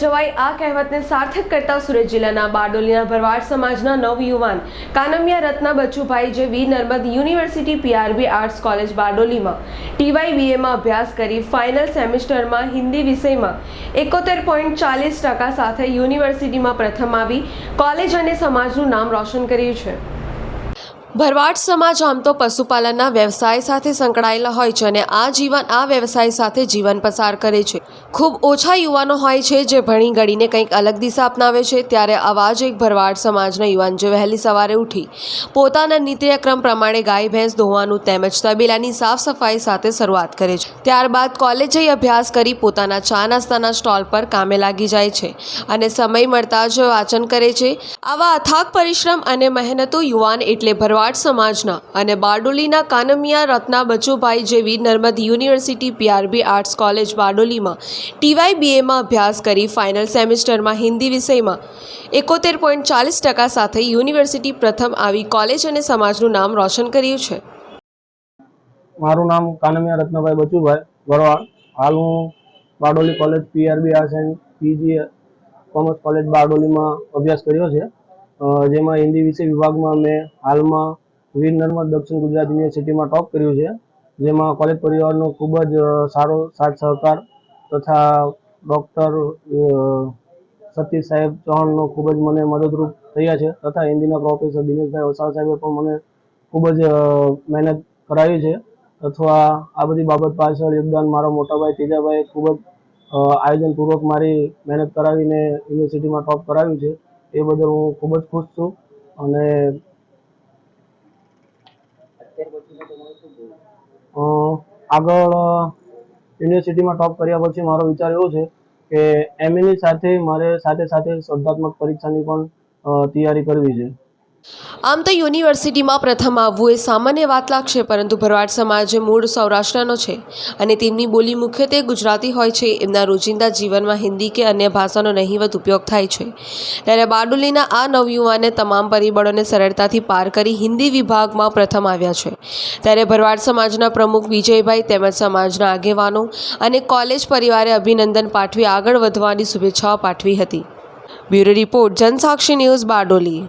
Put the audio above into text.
જવાય આ કહેવતને સાર્થક કરતા સુરત જિલ્લાના બારડોલીના ભરવાડ સમાજના નવયુવાન કાનમિયા રત્ના બચ્ચુભાઈ જે V. Narmad university P R B arts college બારડોલીમાં ટીવાય બીએમાં અભ્યાસ કરી ફાઇનલ સેમિસ્ટરમાં હિન્દી વિષયમાં એકોતેર પોઈન્ટ ચાલીસ ટકા સાથે યુનિવર્સિટીમાં પ્રથમ આવી કોલેજ અને સમાજનું નામ રોશન કર્યું છે. ભરવાડ સમાજ આમ તો પશુપાલનના વ્યવસાય સાથે સંકળાયેલા હોય છે અને આ જીવન આ વ્યવસાય સાથે જીવન પસાર કરે છે. ખૂબ ઓછા યુવાનો હોય છે જે ભણી ગળીને કંઈક અલગ દિશા અપનાવે છે. ત્યારે આવા જ એક ભરવાડ સમાજના યુવાન જે વહેલી સવારે ઉઠી પોતાના નિત્યક્રમ પ્રમાણે ગાય, ભેંસ ધોવાનું તેમજ તબેલાની સાફ સફાઈ સાથે શરૂઆત કરે છે. ત્યારબાદ કોલેજ જઈ અભ્યાસ કરી પોતાના ચા નાસ્તાના સ્ટોલ પર કામે લાગી જાય છે અને સમય મળતા જ વાંચન કરે છે. આવા અથાગ પરિશ્રમ અને મહેનતુ યુવાન એટલે ભરવાડ સમાજના અને બારડોલીના કાનમિયા રત્ના બચુભાઈ જેવી Narmad university P R B arts college બારડોલીમાં ટીવાય બીએમાં અભ્યાસ કરી ફાઇનલ સેમિસ્ટરમાં હિન્દી વિષયમાં એકોતેર પોઈન્ટ ચાલીસ ટકા સાથે યુનિવર્સિટી પ્રથમ આવી કોલેજ અને સમાજનું નામ રોશન કર્યું છે. મારું નામ કાનમિયા રત્નભાઈ બચુભાઈ વરવાડ. હાલ હું Bardoli college PRB arts and PG commerce college બારડોલીમાં અભ્યાસ કર્યો છે. જેમાં હિન્દી વિષય વિભાગમાં મેં હાલમાં વીર નર્મદ દક્ષિણ ગુજરાત યુનિવર્સિટીમાં ટોપ કર્યું છે. જેમાં કોલેજ પરિવારનો ખૂબ જ સારો સાથ સહકાર તથા ડૉક્ટર સતીશ સાહેબ ચૌહાણનો ખૂબ જ મને મદદરૂપ થયા છે તથા હિન્દીના પ્રોફેસર દિનેશભાઈ વસાવ સાહેબે પણ મને ખૂબ જ મહેનત કરાવી છે અથવા આ બધી બાબત પાછળ યોગદાન મારા મોટાભાઈ તેજાભાઈ ખૂબ જ આયોજનપૂર્વક મારી મહેનત કરાવીને યુનિવર્સિટીમાં ટોપ કરાવ્યું છે. એ બદલ હું ખૂબ જ ખુશ છું અને આગળ યુનિવર્સિટીમાં ટોપ કર્યા પછી મારો વિચાર એવો છે કે એમએની સાથે મારે સાથે સાથે સ્પર્ધાત્મક પરીક્ષાની પણ તૈયારી કરવી છે. આમ તો યુનિવર્સિટીમાં પ્રથમ આવવું એ સામાન્ય વાત લાગશે, પરંતુ ભરવાડ સમાજ મૂળ સૌરાષ્ટ્રનો છે અને તેમની બોલી મુખ્યત્વે ગુજરાતી હોય છે. એમના રોજિંદા જીવનમાં હિન્દી કે અન્ય ભાષાનો નહીવત ઉપયોગ થાય છે. ત્યારે બારડોલીના આ નવયુવાને તમામ પરિબળોને સરળતાથી પાર કરી હિન્દી વિભાગમાં પ્રથમ આવ્યા છે. ત્યારે ભરવાડ સમાજના પ્રમુખ વિજયભાઈ તેમજ સમાજના આગેવાનો અને કોલેજ પરિવારે અભિનંદન પાઠવી આગળ વધવાની શુભેચ્છાઓ પાઠવી હતી. Bureau report Jansakshi news Bardoli.